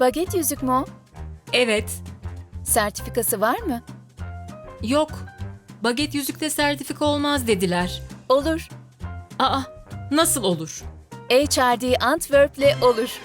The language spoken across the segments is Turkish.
Baget yüzük mü o? Evet. Sertifikası var mı? Yok. Baget yüzükte sertifika olmaz dediler. Olur. Aa, nasıl olur? HRD Antwerp'le olur.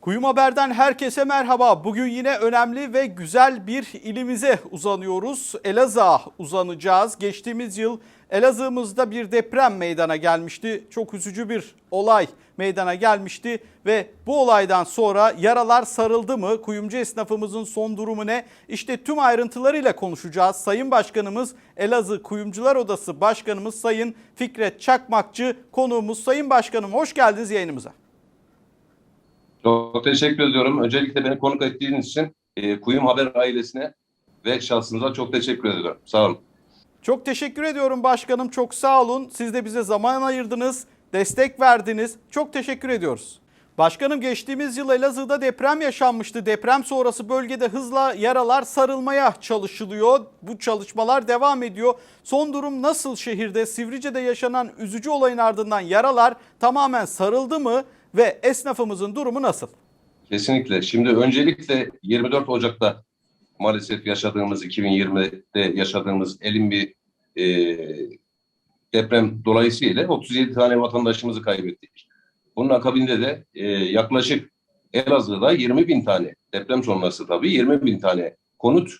Kuyum Haber'den herkese merhaba. Bugün yine önemli ve güzel bir ilimize uzanıyoruz. Elazığ'a uzanacağız. Geçtiğimiz yıl Elazığ'ımızda bir deprem meydana gelmişti. Çok üzücü bir olay meydana gelmişti ve bu olaydan sonra yaralar sarıldı mı? Kuyumcu esnafımızın son durumu ne? İşte tüm ayrıntılarıyla konuşacağız. Sayın Başkanımız Elazığ Kuyumcular Odası Başkanımız Sayın Fikret Çakmakçı konuğumuz. Sayın Başkanım hoş geldiniz yayınımıza. Çok teşekkür ediyorum. Öncelikle beni konuk ettiğiniz için e, Kuyum Haber ailesine ve şahsınıza çok teşekkür ediyorum. Sağ olun. Çok teşekkür ediyorum başkanım. Çok sağ olun. Siz de bize zaman ayırdınız, destek verdiniz. Çok teşekkür ediyoruz. Başkanım geçtiğimiz yıl Elazığ'da deprem yaşanmıştı. Deprem sonrası bölgede hızla yaralar sarılmaya çalışılıyor. Bu çalışmalar devam ediyor. Son durum nasıl şehirde? Sivrice'de yaşanan üzücü olayın ardından yaralar tamamen sarıldı mı ve esnafımızın durumu nasıl? Kesinlikle. Şimdi öncelikle 24 Ocak'ta maalesef yaşadığımız 2020'de yaşadığımız elin bir e, deprem dolayısıyla 37 tane vatandaşımızı kaybettik. Bunun akabinde de e, yaklaşık Elazığ'da 20 bin tane deprem sonrası tabii 20 bin tane konut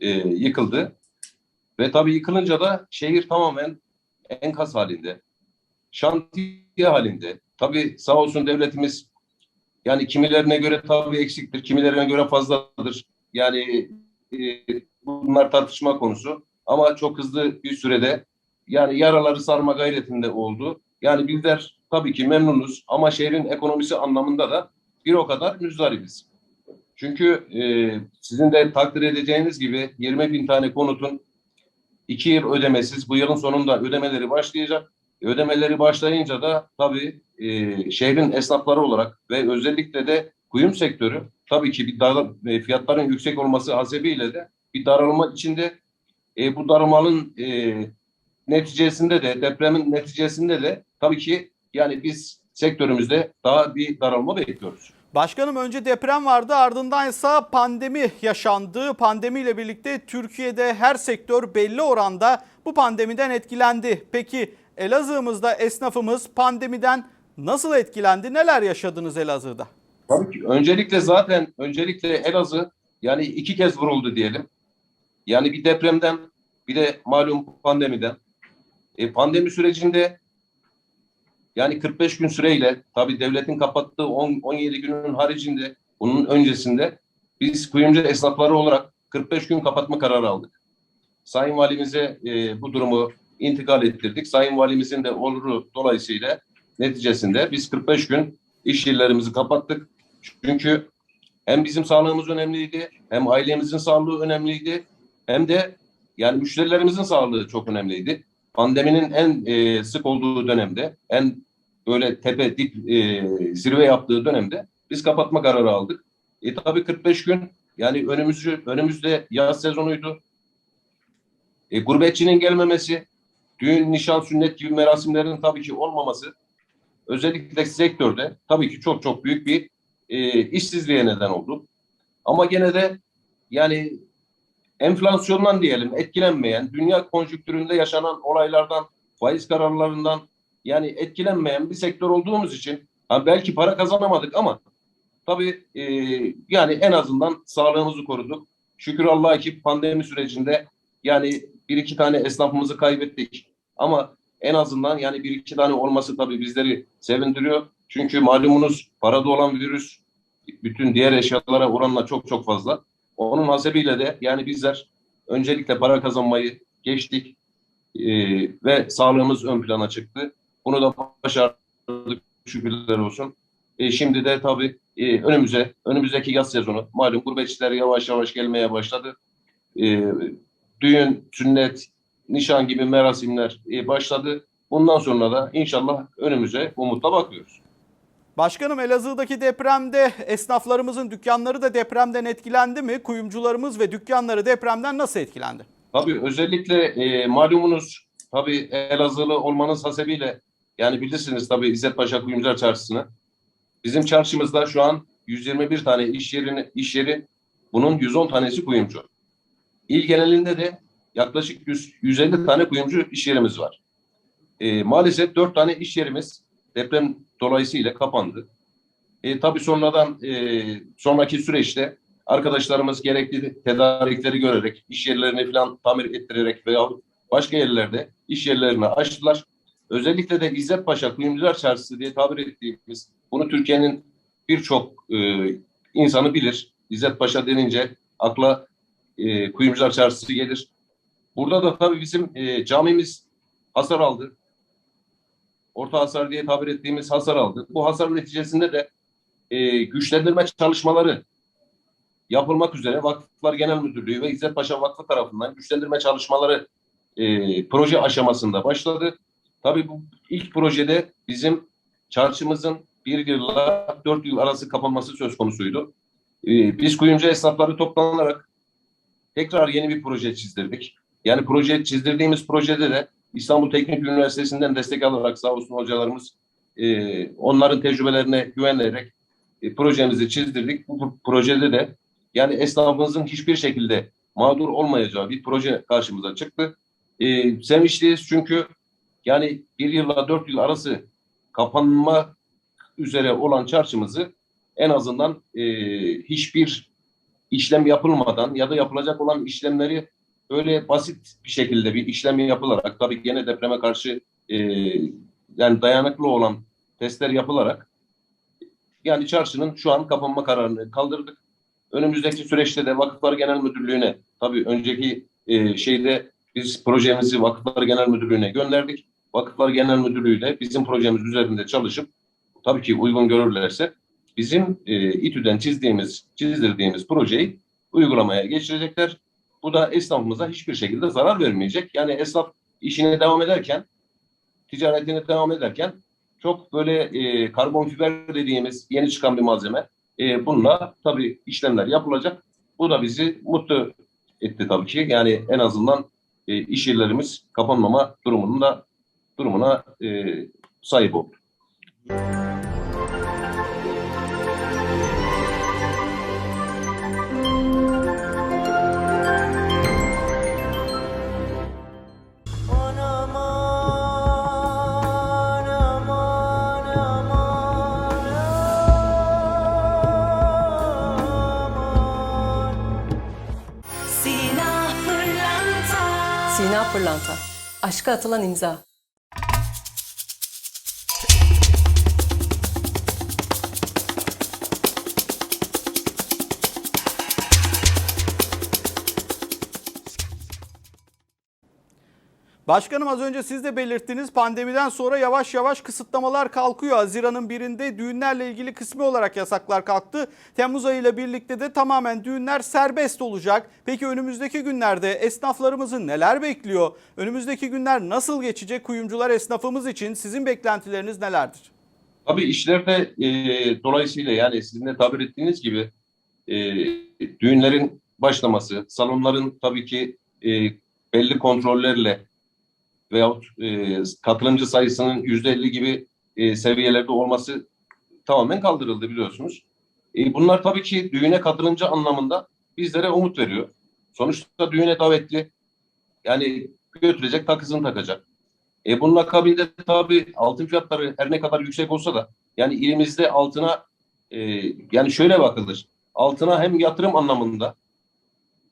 e, yıkıldı. Ve tabii yıkılınca da şehir tamamen enkaz halinde, şantiye halinde. Tabii sağ olsun devletimiz yani kimilerine göre tabii eksiktir, kimilerine göre fazladır. Yani e, bunlar tartışma konusu. Ama çok hızlı bir sürede yani yaraları sarma gayretinde oldu. Yani bizler tabii ki memnunuz ama şehrin ekonomisi anlamında da bir o kadar müzdaribiz. Çünkü e, sizin de takdir edeceğiniz gibi 20 bin tane konutun iki yıl ödemesiz bu yılın sonunda ödemeleri başlayacak. Ödemeleri başlayınca da tabii e, şehrin esnafları olarak ve özellikle de kuyum sektörü tabii ki bir dar, e, fiyatların yüksek olması hasebiyle de bir daralma içinde e, bu daralmanın e, neticesinde de depremin neticesinde de tabii ki yani biz sektörümüzde daha bir daralma bekliyoruz. Başkanım önce deprem vardı ardından ise pandemi yaşandı. Pandemiyle birlikte Türkiye'de her sektör belli oranda bu pandemiden etkilendi. Peki Elazığ'ımızda esnafımız pandemiden nasıl etkilendi? Neler yaşadınız Elazığ'da? Tabii ki öncelikle zaten öncelikle Elazığ yani iki kez vuruldu diyelim. Yani bir depremden bir de malum pandemiden. E, pandemi sürecinde yani 45 gün süreyle tabii devletin kapattığı 10, 17 günün haricinde bunun öncesinde biz kuyumcu esnafları olarak 45 gün kapatma kararı aldık. Sayın Valimize e, bu durumu intikal ettirdik. Sayın Valimizin de oluru dolayısıyla neticesinde biz 45 gün iş yerlerimizi kapattık. Çünkü hem bizim sağlığımız önemliydi, hem ailemizin sağlığı önemliydi, hem de yani müşterilerimizin sağlığı çok önemliydi. Pandeminin en e, sık olduğu dönemde, en böyle tepe dip e, zirve yaptığı dönemde biz kapatma kararı aldık. E tabii 45 gün yani önümüzü önümüzde yaz sezonuydu. E, gurbetçinin gelmemesi, düğün, nişan, sünnet gibi merasimlerin tabii ki olmaması özellikle sektörde tabii ki çok çok büyük bir e, işsizliğe neden oldu. Ama gene de yani enflasyondan diyelim etkilenmeyen, dünya konjüktüründe yaşanan olaylardan, faiz kararlarından yani etkilenmeyen bir sektör olduğumuz için ha belki para kazanamadık ama tabii e, yani en azından sağlığımızı koruduk. Şükür Allah'a ki pandemi sürecinde yani bir iki tane esnafımızı kaybettik. Ama en azından yani bir iki tane olması tabii bizleri sevindiriyor. Çünkü malumunuz parada olan virüs bütün diğer eşyalara oranla çok çok fazla. Onun hasebiyle de yani bizler öncelikle para kazanmayı geçtik e, ve sağlığımız ön plana çıktı. Bunu da başardık şükürler olsun. E, şimdi de tabii e, önümüze, önümüzdeki yaz sezonu malum gurbetçiler yavaş yavaş gelmeye başladı. E, düğün, sünnet, nişan gibi merasimler e, başladı. Bundan sonra da inşallah önümüze umutla bakıyoruz. Başkanım Elazığ'daki depremde esnaflarımızın dükkanları da depremden etkilendi mi? Kuyumcularımız ve dükkanları depremden nasıl etkilendi? Tabii özellikle e, malumunuz tabii Elazığlı olmanız hasebiyle yani bilirsiniz tabii İzzet Paşa Kuyumcular Çarşısı'nı. Bizim çarşımızda şu an 121 tane iş yerini iş yeri bunun 110 tanesi kuyumcu. İl genelinde de yaklaşık 100, 150 tane kuyumcu iş yerimiz var. Ee, maalesef 4 tane iş yerimiz deprem dolayısıyla kapandı. E, tabii sonradan e, sonraki süreçte arkadaşlarımız gerekli tedarikleri görerek, iş yerlerini falan tamir ettirerek veya başka yerlerde iş yerlerini açtılar. Özellikle de İzzet Paşa Kuyumcular Çarşısı diye tabir ettiğimiz, bunu Türkiye'nin birçok e, insanı bilir. İzzet Paşa denince akla e, Kuyumcular Çarşısı gelir. Burada da tabii bizim e, camimiz hasar aldı. Orta hasar diye tabir ettiğimiz hasar aldı. Bu hasar neticesinde de e, güçlendirme çalışmaları yapılmak üzere Vakıflar Genel Müdürlüğü ve İzzet Paşa Vakfı tarafından güçlendirme çalışmaları e, proje aşamasında başladı. Tabii bu ilk projede bizim çarşımızın bir yılla dört yıl arası kapanması söz konusuydu. E, biz kuyumcu esnafları toplanarak tekrar yeni bir proje çizdirdik. Yani proje çizdirdiğimiz projede de İstanbul Teknik Üniversitesi'nden destek alarak sağ olsun hocalarımız e, onların tecrübelerine güvenerek e, projemizi çizdirdik. Bu projede de yani esnafımızın hiçbir şekilde mağdur olmayacağı bir proje karşımıza çıktı. E, sevinçliyiz çünkü yani bir yılla dört yıl arası kapanma üzere olan çarşımızı en azından e, hiçbir işlem yapılmadan ya da yapılacak olan işlemleri böyle basit bir şekilde bir işlem yapılarak tabii gene depreme karşı e, yani dayanıklı olan testler yapılarak yani çarşının şu an kapanma kararını kaldırdık. Önümüzdeki süreçte de Vakıflar Genel Müdürlüğü'ne tabii önceki e, şeyde biz projemizi Vakıflar Genel Müdürlüğü'ne gönderdik. Vakıflar Genel Müdürlüğü de bizim projemiz üzerinde çalışıp tabii ki uygun görürlerse bizim e, İTÜ'den çizdiğimiz, çizdirdiğimiz projeyi uygulamaya geçirecekler. Bu da esnafımıza hiçbir şekilde zarar vermeyecek. Yani esnaf işine devam ederken, ticaretine devam ederken çok böyle e, karbon fiber dediğimiz yeni çıkan bir malzeme. E, bununla tabii işlemler yapılacak. Bu da bizi mutlu etti tabii ki. Yani en azından e, iş yerlerimiz kapanmama durumunda durumuna e, sahip oldu. Sina Pırlanta. Aşka atılan imza. Başkanım az önce siz de belirttiniz pandemiden sonra yavaş yavaş kısıtlamalar kalkıyor. Haziran'ın birinde düğünlerle ilgili kısmi olarak yasaklar kalktı. Temmuz ayıyla birlikte de tamamen düğünler serbest olacak. Peki önümüzdeki günlerde esnaflarımızı neler bekliyor? Önümüzdeki günler nasıl geçecek kuyumcular esnafımız için? Sizin beklentileriniz nelerdir? Tabii işlerde e, dolayısıyla yani sizin de tabir ettiğiniz gibi e, düğünlerin başlaması, salonların tabii ki e, belli kontrollerle veyahut e, katılımcı sayısının yüzde elli gibi e, seviyelerde olması tamamen kaldırıldı biliyorsunuz. E, bunlar tabii ki düğüne katılımcı anlamında bizlere umut veriyor. Sonuçta düğüne davetli yani götürecek takısını takacak. E bunun akabinde tabii altın fiyatları her ne kadar yüksek olsa da yani ilimizde altına e, yani şöyle bakılır. Altına hem yatırım anlamında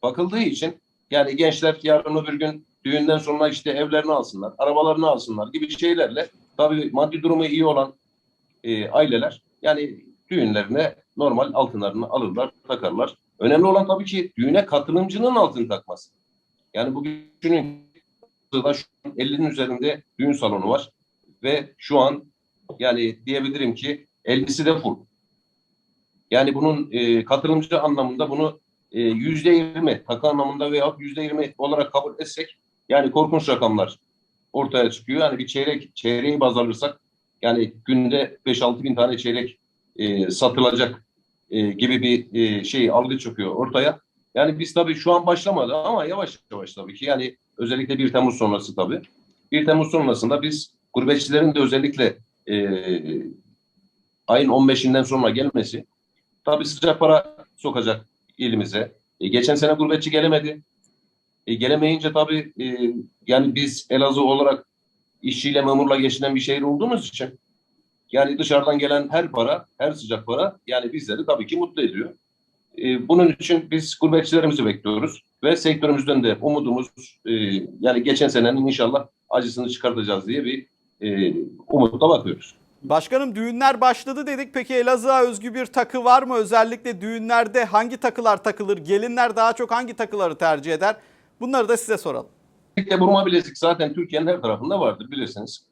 bakıldığı için yani gençler yarın öbür gün düğünden sonra işte evlerini alsınlar, arabalarını alsınlar gibi şeylerle tabii maddi durumu iyi olan e, aileler yani düğünlerine normal altınlarını alırlar, takarlar. Önemli olan tabii ki düğüne katılımcının altın takması. Yani bugün düşünün da şu an 50'nin üzerinde düğün salonu var ve şu an yani diyebilirim ki 50'si de full. Yani bunun e, katılımcı anlamında bunu e, yüzde yirmi takı anlamında veya yüzde yirmi olarak kabul etsek yani korkunç rakamlar ortaya çıkıyor. Yani bir çeyrek çeyreği baz alırsak yani günde 5-6 bin tane çeyrek e, satılacak e, gibi bir e, şey algı çıkıyor ortaya. Yani biz tabii şu an başlamadı ama yavaş yavaş tabii ki yani özellikle 1 Temmuz sonrası tabii. 1 Temmuz sonrasında biz gurbetçilerin de özellikle e, ayın 15'inden sonra gelmesi tabii sıcak para sokacak ilimize. E, geçen sene gurbetçi gelemedi. E, gelemeyince tabii e, yani biz Elazığ olarak işçiyle memurla geçinen bir şehir olduğumuz için yani dışarıdan gelen her para, her sıcak para yani bizleri tabii ki mutlu ediyor. E, bunun için biz gurbetçilerimizi bekliyoruz ve sektörümüzden de umudumuz e, yani geçen senenin inşallah acısını çıkartacağız diye bir e, umutla bakıyoruz. Başkanım düğünler başladı dedik. Peki Elazığ'a özgü bir takı var mı? Özellikle düğünlerde hangi takılar takılır? Gelinler daha çok hangi takıları tercih eder? Bunları da size soralım. Özellikle burma bilezik zaten Türkiye'nin her tarafında vardır bilirsiniz.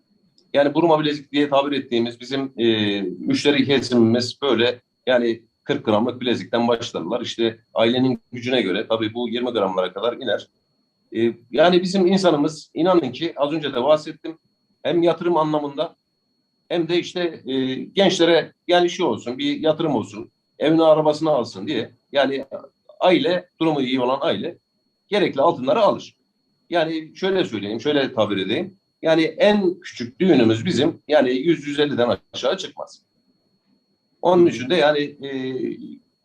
Yani burma bilezik diye tabir ettiğimiz bizim e, müşteri kesimimiz böyle yani 40 gramlık bilezikten başlarlar. İşte ailenin gücüne göre tabii bu 20 gramlara kadar iner. E, yani bizim insanımız inanın ki az önce de bahsettim hem yatırım anlamında hem de işte e, gençlere yani şey olsun bir yatırım olsun evini arabasını alsın diye yani aile durumu iyi olan aile gerekli altınları alır. Yani şöyle söyleyeyim, şöyle tabir edeyim. Yani en küçük düğünümüz bizim yani 100-150'den aşağı çıkmaz. Onun için de yani e,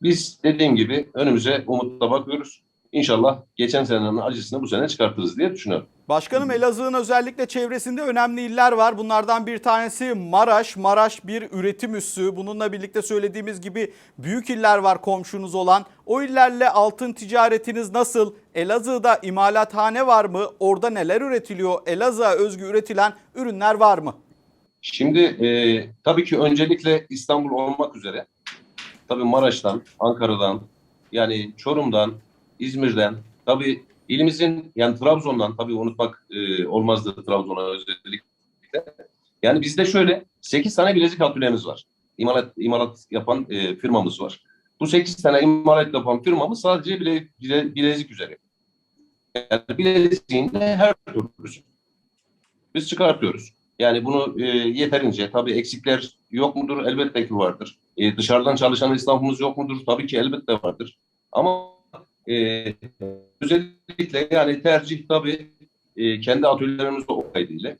biz dediğim gibi önümüze umutla bakıyoruz. İnşallah geçen senenin acısını bu sene çıkartırız diye düşünüyorum. Başkanım Elazığ'ın özellikle çevresinde önemli iller var. Bunlardan bir tanesi Maraş. Maraş bir üretim üssü. Bununla birlikte söylediğimiz gibi büyük iller var komşunuz olan. O illerle altın ticaretiniz nasıl? Elazığ'da imalathane var mı? Orada neler üretiliyor? Elazığ'a özgü üretilen ürünler var mı? Şimdi e, tabii ki öncelikle İstanbul olmak üzere tabii Maraş'tan, Ankara'dan, yani Çorum'dan, İzmir'den, tabii ilimizin yani Trabzon'dan tabii unutmak e, olmazdı Trabzon'a özellikle. Yani bizde şöyle 8 tane bilezik atölyemiz var. İmalat, imalat yapan e, firmamız var. Bu 8 tane imalat yapan firmamız sadece bile, bile, bilezik üzere. Yani bileziğin de her türlüsü. Biz çıkartıyoruz. Yani bunu e, yeterince tabii eksikler yok mudur? Elbette ki vardır. E, dışarıdan çalışan esnafımız yok mudur? Tabii ki elbette vardır. Ama e, özellikle yani tercih tabii e, kendi atölyelerimiz o kaydıyla.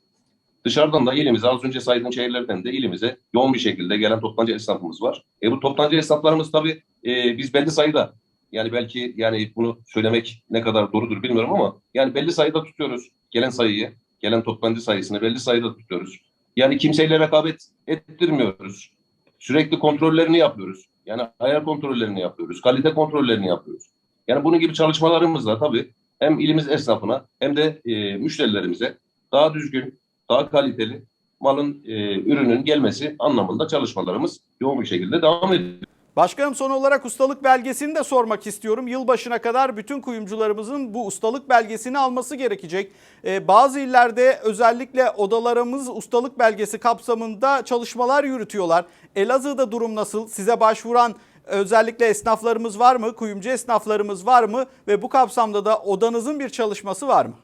Dışarıdan da ilimize az önce saydığım şehirlerden de ilimize yoğun bir şekilde gelen toptancı esnafımız var. E, bu toptancı esnaflarımız tabii e, biz belli sayıda yani belki yani bunu söylemek ne kadar doğrudur bilmiyorum ama yani belli sayıda tutuyoruz gelen sayıyı gelen toptancı sayısını belli sayıda tutuyoruz. Yani kimseyle rekabet ettirmiyoruz. Sürekli kontrollerini yapıyoruz. Yani ayar kontrollerini yapıyoruz. Kalite kontrollerini yapıyoruz. Yani bunun gibi çalışmalarımızla tabii hem ilimiz esnafına hem de e, müşterilerimize daha düzgün, daha kaliteli malın, e, ürünün gelmesi anlamında çalışmalarımız yoğun bir şekilde devam ediyor. Başkanım son olarak ustalık belgesini de sormak istiyorum. Yılbaşına kadar bütün kuyumcularımızın bu ustalık belgesini alması gerekecek. Ee, bazı illerde özellikle odalarımız ustalık belgesi kapsamında çalışmalar yürütüyorlar. Elazığ'da durum nasıl? Size başvuran özellikle esnaflarımız var mı? Kuyumcu esnaflarımız var mı? Ve bu kapsamda da odanızın bir çalışması var mı?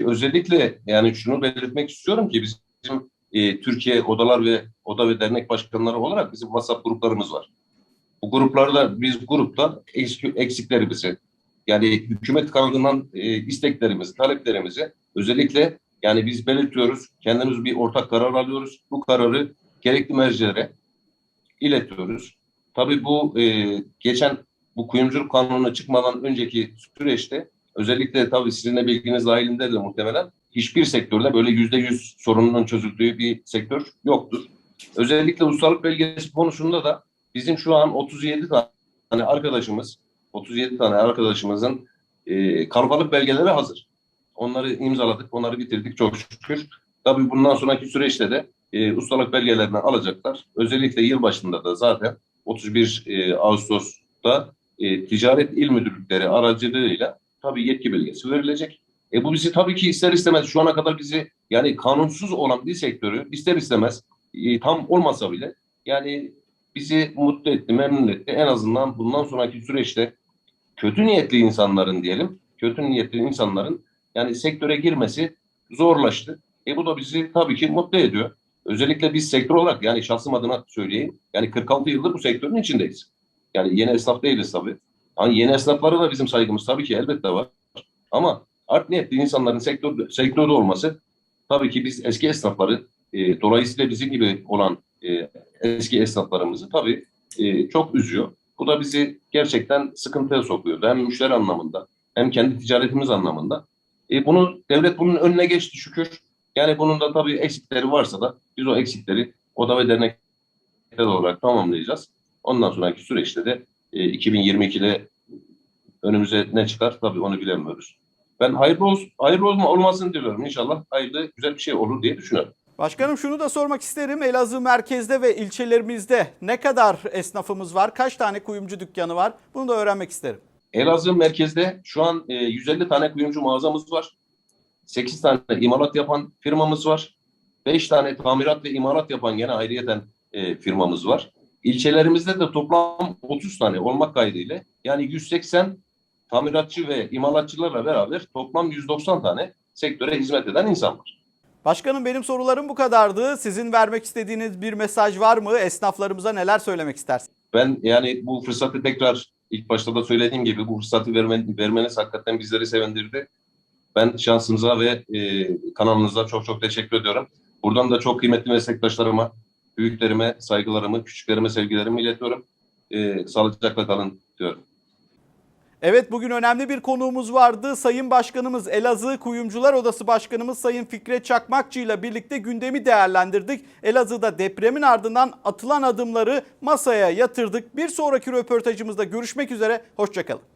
Özellikle yani şunu belirtmek istiyorum ki bizim e, Türkiye Odalar ve Oda ve Dernek Başkanları olarak bizim WhatsApp gruplarımız var. Bu gruplarda biz grupta eksik- eksiklerimizi yani hükümet kanadından e, isteklerimizi, taleplerimizi özellikle yani biz belirtiyoruz. Kendimiz bir ortak karar alıyoruz. Bu kararı gerekli mercilere iletiyoruz. Tabii bu e, geçen bu kuyumculuk kanunu çıkmadan önceki süreçte özellikle tabii sizin de bilginiz dahilinde de muhtemelen hiçbir sektörde böyle yüzde yüz sorununun çözüldüğü bir sektör yoktur. Özellikle ustalık belgesi konusunda da bizim şu an 37 tane arkadaşımız, 37 tane arkadaşımızın e, kalıbalık belgeleri hazır. Onları imzaladık, onları bitirdik çok şükür. Tabii bundan sonraki süreçte de e, ustalık belgelerini alacaklar. Özellikle yılbaşında da zaten 31 e, Ağustos'ta e, Ticaret İl Müdürlükleri aracılığıyla tabii yetki belgesi verilecek. E bu bizi tabii ki ister istemez şu ana kadar bizi yani kanunsuz olan bir sektörü ister istemez e, tam olmasa bile yani bizi mutlu etti, memnun etti. En azından bundan sonraki süreçte kötü niyetli insanların diyelim, kötü niyetli insanların yani sektöre girmesi zorlaştı. E bu da bizi tabii ki mutlu ediyor. Özellikle biz sektör olarak yani şahsım adına söyleyeyim. Yani 46 yıldır bu sektörün içindeyiz. Yani yeni esnaf değiliz tabii. Hani yeni esnaflara da bizim saygımız tabii ki elbette var. Ama art niyetli insanların sektör, sektörde olması tabii ki biz eski esnafları e, dolayısıyla bizim gibi olan e, eski esnaflarımızı tabii e, çok üzüyor. Bu da bizi gerçekten sıkıntıya sokuyor. Hem müşteri anlamında hem kendi ticaretimiz anlamında. E, bunu devlet bunun önüne geçti şükür. Yani bunun da tabii eksikleri varsa da biz o eksikleri oda ve dernekler olarak tamamlayacağız. Ondan sonraki süreçte de e, 2022'de önümüze ne çıkar tabii onu bilemiyoruz. Ben hayırlı, olsun, hayırlı olma, olmasını diliyorum. İnşallah hayırlı güzel bir şey olur diye düşünüyorum. Başkanım şunu da sormak isterim. Elazığ merkezde ve ilçelerimizde ne kadar esnafımız var? Kaç tane kuyumcu dükkanı var? Bunu da öğrenmek isterim. Elazığ merkezde şu an e, 150 tane kuyumcu mağazamız var. 8 tane imalat yapan firmamız var. 5 tane tamirat ve imalat yapan gene ayrıyeten e, firmamız var. İlçelerimizde de toplam 30 tane olmak kaydıyla yani 180 tamiratçı ve imalatçılarla beraber toplam 190 tane sektöre hizmet eden insan var. Başkanım benim sorularım bu kadardı. Sizin vermek istediğiniz bir mesaj var mı? Esnaflarımıza neler söylemek istersiniz? Ben yani bu fırsatı tekrar ilk başta da söylediğim gibi bu fırsatı vermen, vermeniz hakikaten bizleri sevindirdi. Ben şansınıza ve e, kanalınıza çok çok teşekkür ediyorum. Buradan da çok kıymetli meslektaşlarıma, büyüklerime saygılarımı, küçüklerime sevgilerimi iletiyorum. E, sağlıcakla kalın diyorum. Evet bugün önemli bir konuğumuz vardı. Sayın Başkanımız Elazığ Kuyumcular Odası Başkanımız Sayın Fikret Çakmakçı ile birlikte gündemi değerlendirdik. Elazığ'da depremin ardından atılan adımları masaya yatırdık. Bir sonraki röportajımızda görüşmek üzere. Hoşçakalın.